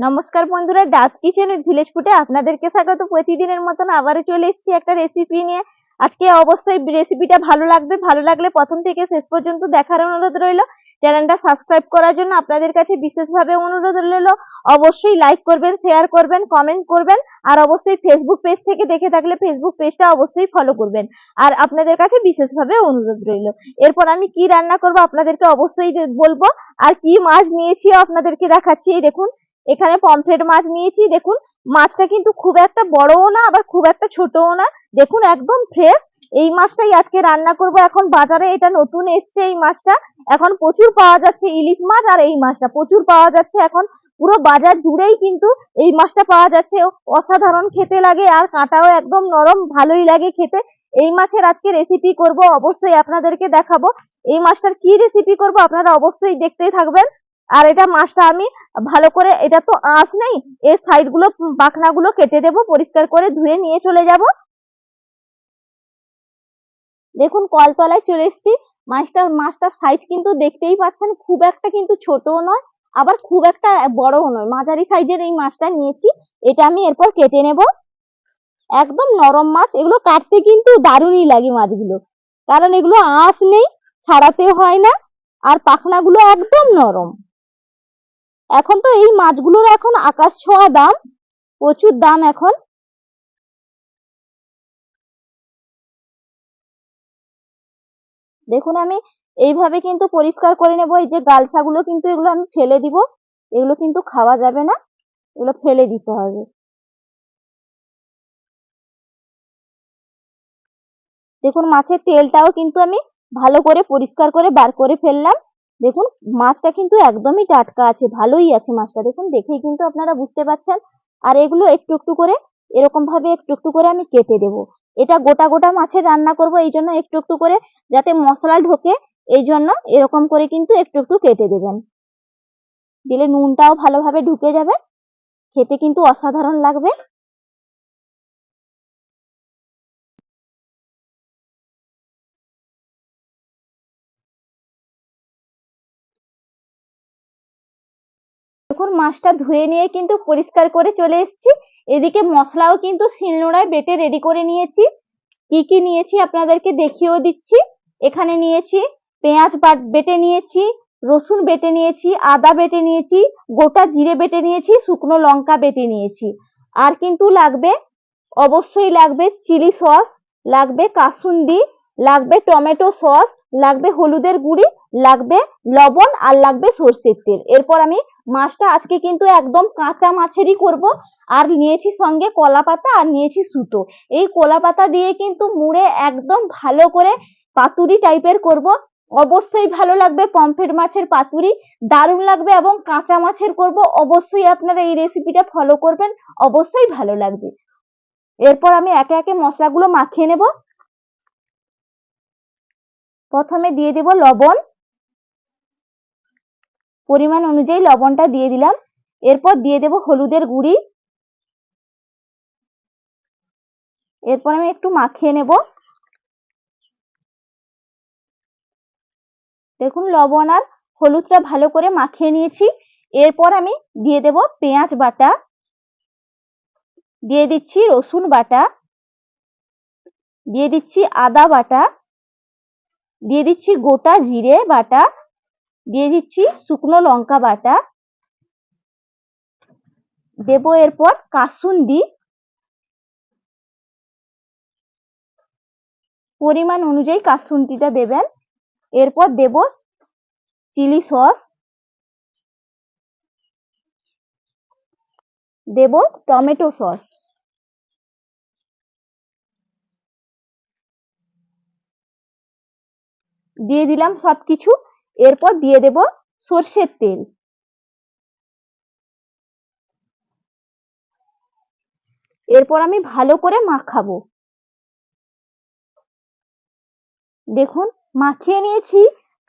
নমস্কার বন্ধুরা ডাক কিচেন ভিলেজ ফুটে আপনাদেরকে স্বাগত। প্রতিদিনের মতন আবারও চলে এসেছি একটা রেসিপি নিয়ে। আজকে অবশ্যই রেসিপিটা ভালো লাগবে। ভালো লাগলে প্রথম থেকে শেষ পর্যন্ত দেখার অনুরোধ রইল। চ্যানেলটা সাবস্ক্রাইব করার জন্য আপনাদের কাছে বিশেষভাবে অনুরোধ রইল। অবশ্যই লাইক করবেন শেয়ার করবেন কমেন্ট করবেন, আর অবশ্যই ফেসবুক পেজ থেকে দেখে থাকলে ফেসবুক পেজটা অবশ্যই ফলো করবেন। আর আপনাদের কাছে বিশেষভাবে অনুরোধ রইল। এরপর আমি কি রান্না করব আপনাদেরকে অবশ্যই বলব। আর কি মাছ নিয়েছি আপনাদেরকে দেখাচ্ছি দেখুন। এখানে পমফ্রেট মাছ নিয়েছি, দেখুন। মাছটা কিন্তু খুব একটা বড়ও না, আবার খুব একটা ছোটও না। দেখুন, একদম ফ্রেশ এই মাছটাই আজকে রান্না করব। এখন বাজারে এটা নতুন এসছে এই মাছটা। এখন প্রচুর পাওয়া যাচ্ছে ইলিশ মাছ আর এই মাছটা। প্রচুর পাওয়া যাচ্ছে এখন। পুরো বাজার জুড়েই কিন্তু এই মাছটা পাওয়া যাচ্ছে। অসাধারণ খেতে লাগে আর কাঁটাও একদম নরম, ভালোই লাগে খেতে। এই মাছের আজকে রেসিপি করব, অবশ্যই আপনাদেরকে দেখাবো। এই মাছটার কি রেসিপি করব, আপনারা অবশ্যই দেখতেই থাকবেন। আর এটা মাছটা আমি ভালো করে, এটা তো আঁশ নেই, এর সাইডগুলো পাখনা গুলো কেটে দেব, পরিষ্কার করে ধুয়ে নিয়ে চলে যাব। দেখুন, কলতলায় চলে এসেছি। মাছটা, মাছটার সাইজ কিন্তু দেখতেই পাচ্ছেন, খুব একটা কিন্তু ছোটও নয়, আবার খুব একটা বড়ও নয়। মাঝারি সাইজের এই মাছটা নিয়েছি, এটা আমি এরপর কেটে নেব। একদম নরম মাছ, এগুলো কাটতে কিন্তু দারুণই লাগে মাছগুলো, কারণ এগুলো আঁশ নেই, ছাড়াতেও হয় না, আর পাখনাগুলো একদম নরম। এখন তো এই মাছগুলোর এখন আকাশ ছোঁয়া দাম, প্রচুর দাম এখন। দেখুন আমি এইভাবে কিন্তু পরিষ্কার করে নেব, এই যে গালসাগুলো কিন্তু এগুলো আমি ফেলে দিব, এগুলো কিন্তু খাওয়া যাবে না, এগুলো ফেলে দিতে হবে। দেখুন মাছের তেলটাও কিন্তু আমি ভালো করে পরিষ্কার করে বার করে ফেললাম। দেখুন, মাছটা কিন্তু একদমই টাটকা আছে, ভালোই আছে মাছটা। দেখুন, দেখেই কিন্তু আপনারা বুঝতে পারছেন। আর এগুলো একটু একটু করে এরকম ভাবে একটু একটু করে আমি কেটে দেব। এটা গোটা গোটা মাছের রান্না করব, এই জন্য একটু একটু করে, যাতে মশলা ঢোকে, এই জন্য এরকম করে কিন্তু একটু একটু কেটে দেবেন। দিলে নুনটাও ভালোভাবে ঢুকে যাবে, খেতে কিন্তু অসাধারণ লাগবে। দেখুন, মাছটা ধুয়ে নিয়ে কিন্তু পরিষ্কার করে চলে এসেছি। এদিকে মশলাও কিন্তু শিলনোড়ায় বেটে রেডি করে নিয়েছি। কি কি নিয়েছি আপনাদেরকে দেখিয়েও দিচ্ছি। এখানে নিয়েছি পেঁয়াজ বাট, বেটে নিয়েছি, রসুন বেটে নিয়েছি, আদা বেটে নিয়েছি, গোটা জিরে বেটে নিয়েছি, শুকনো লঙ্কা বেটে নিয়েছি। আর কিন্তু লাগবে, অবশ্যই লাগবে চিলি সস, লাগবে কাসুন্দি, লাগবে টমেটো সস, লাগবে হলুদের গুঁড়ি লাগবে লবণ আর লাগবে সর্ষের তেল। এরপর আমি মাছটা আজকে কিন্তু একদম কাঁচা মাছেরই করব। আর নিয়েছি সঙ্গে কলা পাতা আর নিয়েছি সুতো। এই কলা পাতা দিয়ে কিন্তু মুড়ে একদম ভালো করে পাতুরি টাইপের করব। অবশ্যই ভালো লাগবে পমফ্রেট মাছের পাতুরি, দারুণ লাগবে এবং কাঁচা মাছের করব। অবশ্যই আপনারা এই রেসিপিটা ফলো করবেন, অবশ্যই ভালো লাগবে। এরপর আমি একে একে মশলাগুলো মাখিয়ে নেব। প্রথমে দিয়ে দেব লবণ। পরিমাণ অনুযায়ী লবণটা দিয়ে দিলাম। এরপর দিয়ে দেব হলুদের গুঁড়ি। এরপর আমি একটু মাখিয়ে নেব। দেখুন, লবণ আর হলুদটা ভালো করে মাখিয়ে নিয়েছি। এরপর আমি দিয়ে দেব পেঁয়াজ বাটা। দিয়ে দিচ্ছি রসুন বাটা। দিয়ে দিচ্ছি আদা বাটা। দিয়ে দিচ্ছি গোটা জিরে বাটা। দিয়ে দিচ্ছি শুকনো লঙ্কা বাটা। দেব এরপর কাসুন্দি। পরিমাণ অনুযায়ী কাসুন্দিটা দেবেন। এরপর দেব চিলি সস। দেব টমেটো সস। দিয়ে দিলাম সবকিছু। এরপর দিয়ে দেব সর্ষের তেল। এরপর আমি ভালো করে মাখাবো। দেখুন, মাখিয়ে নিয়েছি।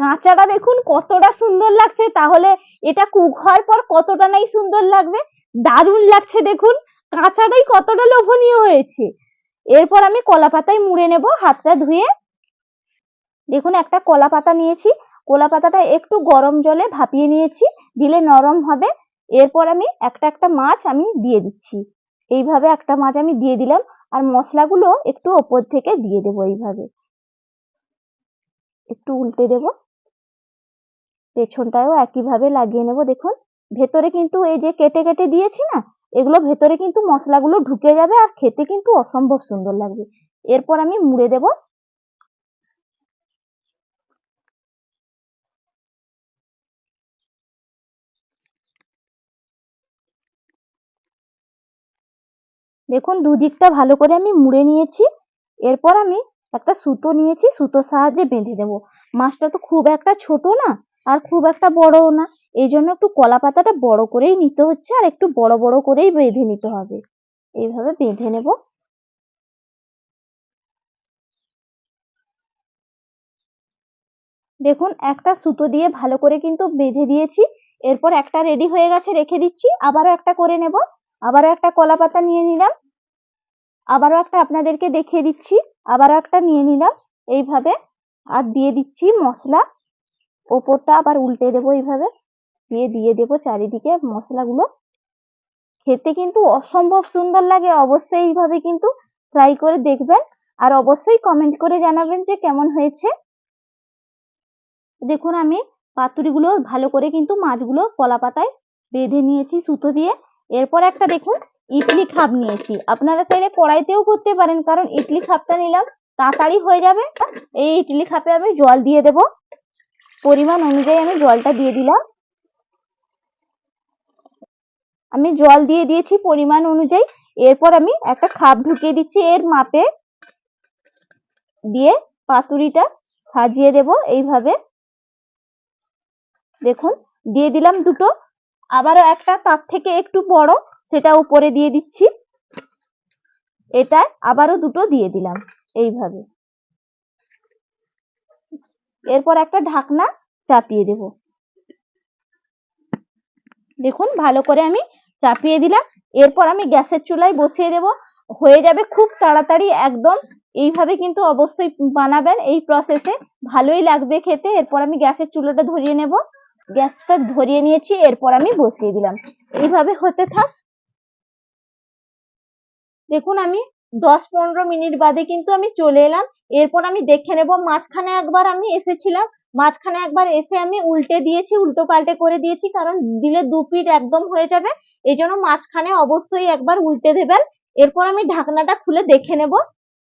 কাঁচাটা দেখুন কতটা সুন্দর লাগছে। তাহলে এটা কুক হওয়ার পর কতটা নাই সুন্দর লাগবে? দারুণ লাগছে দেখুন। কাঁচাটাই কতটা লোভনীয় হয়েছে। এরপর আমি কলা পাতায় মুড়ে নেব, হাতটা ধুয়ে। দেখুন একটা কলা পাতা নিয়েছি। কলা পাতাটা একটু গরম জলে ভাপিয়ে নিয়েছি, দিলে নরম হবে। এরপর আমি একটা একটা মাছ আমি দিয়ে দিচ্ছি। এইভাবে একটা মাছ আমি দিয়ে দিলাম আর মশলাগুলো একটু ওপর থেকে দিয়ে দেবো এইভাবে। একটু উল্টে দেব। পেছনটাও একইভাবে লাগিয়ে নেব, দেখুন। ভেতরে কিন্তু এই যে কেটে কেটে দিয়েছি না, এগুলো ভেতরে কিন্তু মশলাগুলো ঢুকে যাবে আর খেতে কিন্তু অসম্ভব সুন্দর লাগবে। এরপর আমি মুড়ে দেব দেখুন, দুদিকটা ভালো করে আমি মুড়ে নিয়েছি। এরপর আমি একটা সুতো নিয়েছি, সুতোর সাহায্যে বেঁধে দেবো। মাছটা তো খুব একটা ছোট না, আর খুব একটা বড়ও না। এই জন্য একটু কলা পাতাটা বড় করেই নিতে হচ্ছে, আর একটু বড় বড় করেই বেঁধে নিতে হবে। এইভাবে বেঁধে নেব। দেখুন, একটা সুতো দিয়ে ভালো করে কিন্তু বেঁধে দিয়েছি। এরপর একটা রেডি হয়ে গেছে, রেখে দিচ্ছি। আবারও একটা করে নেব। আবারও একটা কলা পাতা নিয়ে নিলাম। আবারও একটা আপনাদেরকে দেখিয়ে দিচ্ছি, আবারও একটা নিয়ে নিলাম, এইভাবে। আর দিয়ে দিচ্ছি মশলা, ওপরটা আবার উল্টে দেবো এইভাবে। দিয়ে দিয়ে দেবো চারিদিকে মশলাগুলো। খেতে কিন্তু অসম্ভব সুন্দর লাগে, অবশ্যই এইভাবে কিন্তু ট্রাই করে দেখবেন। আর অবশ্যই কমেন্ট করে জানাবেন যে কেমন হয়েছে। দেখুন আমি পাতুরিগুলো ভালো করে কিন্তু মাছগুলো কলা পাতায় বেঁধে নিয়েছি সুতো দিয়ে। এরপর একটা দেখুন ইডলি খাপ নিয়েছি। আপনারা চাইলে কড়াইতেও করতে পারেন, কারণ ইডলি খাপটা নিলাম, তাড়াতাড়ি হয়ে যাবে। এই ইডলি খাপে আমি জল দিয়ে দেব। পরিমাণ অনুযায়ী আমি জলটা দিয়ে দিলাম। আমি জল দিয়ে দিয়েছি পরিমাণ অনুযায়ী। এরপর আমি একটা খাপ ঢুকিয়ে দিচ্ছি এর মাপে। দিয়ে পাতুরিটা সাজিয়ে দেব এইভাবে। দেখুন, দিয়ে দিলাম দুটো। আবারও একটা, তার থেকে একটু বড়। সেটা উপরে দিয়ে দিচ্ছি। এটা আবারও দুটো দিয়ে দিলাম এইভাবে। এরপর একটা ঢাকনা চাপিয়ে দেব। দেখুন, ভালো করে আমি চাপিয়ে দিলাম। এরপর আমি গ্যাসের চুলায় বসিয়ে দেব। হয়ে যাবে খুব তাড়াতাড়ি, একদম। এইভাবে কিন্তু অবশ্যই বানাবেন। এই প্রসেসে ভালোই লাগবে খেতে। এরপর আমি গ্যাসের চুলাটা ধরিয়ে নেব। গ্যাসটা ধরিয়ে নিয়েছি, এরপর আমি বসিয়ে দিলাম। এইভাবে হতে থাক। দেখুন আমি দশ পনেরো মিনিট বাদে কিন্তু আমি চলে এলাম। এরপর আমি দেখে নেব, মাঝখানে একবার আমি এসেছিলাম। মাঝখানে একবার এসে আমি উল্টে দিয়েছি, উল্টো পাল্টে করে দিয়েছি, কারণ দিলে দু পিঠ একদম হয়ে যাবে। এই জন্য মাঝখানে অবশ্যই একবার উল্টে দেবেন। এরপর আমি ঢাকনাটা খুলে দেখে নেব।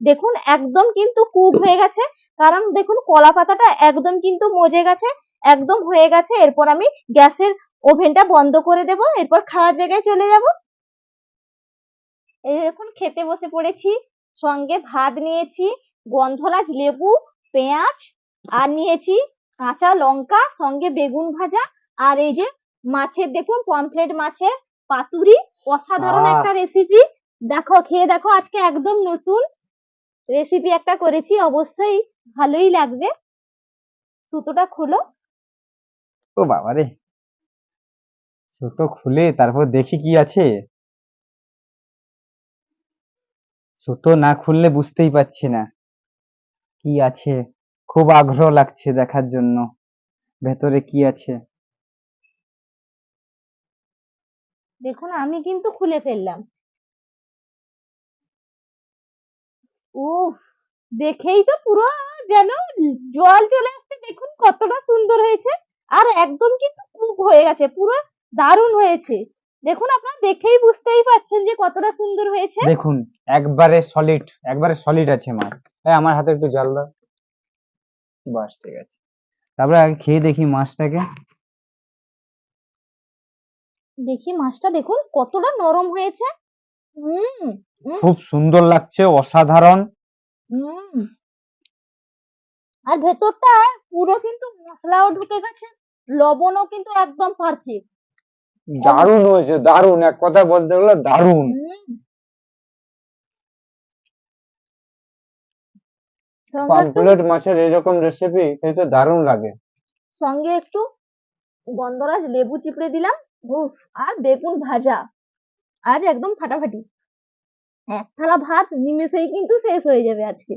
দেখুন একদম কিন্তু কুক হয়ে গেছে। কারণ দেখুন কলা পাতাটা একদম কিন্তু মজে গেছে, একদম হয়ে গেছে। এরপর আমি গ্যাসের ওভেনটা বন্ধ করে দেব। এরপর খাওয়ার জায়গায় চলে যাব। এই দেখুন খেতে বসে পড়েছি সঙ্গে ভাত নিয়েছি গন্ধরাজ লেবু পেঁয়াজ আর নিয়েছি কাঁচা লঙ্কা সঙ্গে বেগুন ভাজা আর এই যে মাছের দেখুন পমফ্রেট মাছের পাতুরি অসাধারণ একটা রেসিপি দেখো খেয়ে দেখো আজকে একদম নতুন রেসিপি একটা করেছি অবশ্যই ভালোই লাগবে। সুতোটা খুলো। ও বাবা রে ছোট খুলে তারপর দেখি কি আছে। সুতো না খুললে বুঝতেই পারছি না। কি আছে? খুব আগ্রহ লাগছে দেখার জন্য। ভেতরে কি আছে? দেখুন, আমি কিন্তু খুলে ফেললাম। উফ, দেখেই তো পুরো যেন জল চলে আসছে। দেখুন কতটা সুন্দর হয়েছে। আর একদম কিন্তু কুক হয়ে গেছে, পুরো দারুণ হয়েছে। দেখুন আপনারা দেখেই বুঝতেই পারছেন যে কতটা সুন্দর হয়েছে। দেখুন একবারে সলিড একবারে সলিড আছে মাছ এই আমার হাতে একটু জল দাও। বাস ঠিক আছে। তারপরে আগে খেয়ে দেখি মাছটাকে। দেখি মাছটা দেখুন কতটা নরম হয়েছে। হুম খুব সুন্দর লাগছে অসাধারণ। হুম। আর ভেতরটা পুরো কিন্তু মশলাও ঢুকে গেছে লবণও কিন্তু একদম পারফেক্ট দারুণ হয়েছে দারুণ। এক কথা বলতে গেলে দারুণ। পাম্পলেট মাছের এরকম রেসিপি খেতে দারুণ লাগে। সঙ্গে একটু গন্ধরাজ লেবু চিপড়ে দিলাম। উফ আর বেগুন ভাজা। আজ একদম ফাটাফাটি। এক থালা ভাত নিমেষেই কিন্তু শেষ হয়ে যাবে আজকে।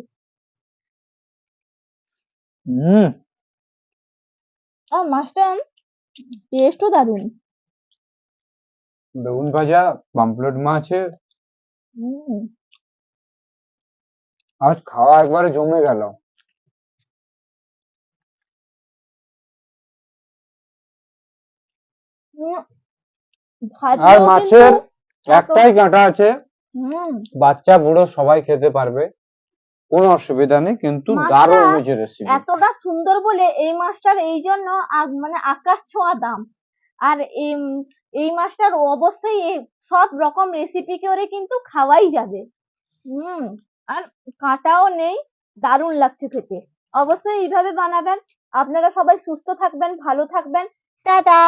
হুম। আর মাছটা টেস্টও দারুণ। বেগুন ভাজা পাম্পলেট মাছের আজ খাওয়া একবারে জমে গেল। আর মাছের একটাই কাঁটা আছে। বাচ্চা বুড়ো সবাই খেতে পারবে। কোনো অসুবিধা নেই কিন্তু দারুণ হয়েছে রেসিপি এতটা সুন্দর বলে এই মাছটার এই জন্য মানে আকাশ ছোঁয়া দাম। আর এই এই মাছটার অবশ্যই সব রকম রেসিপি করে কিন্তু খাওয়াই যাবে। হুম, আর কাঁটাও নেই, দারুণ লাগছে খেতে। অবশ্যই এইভাবে বানাবেন। আপনারা সবাই সুস্থ থাকবেন, ভালো থাকবেন। টাটা!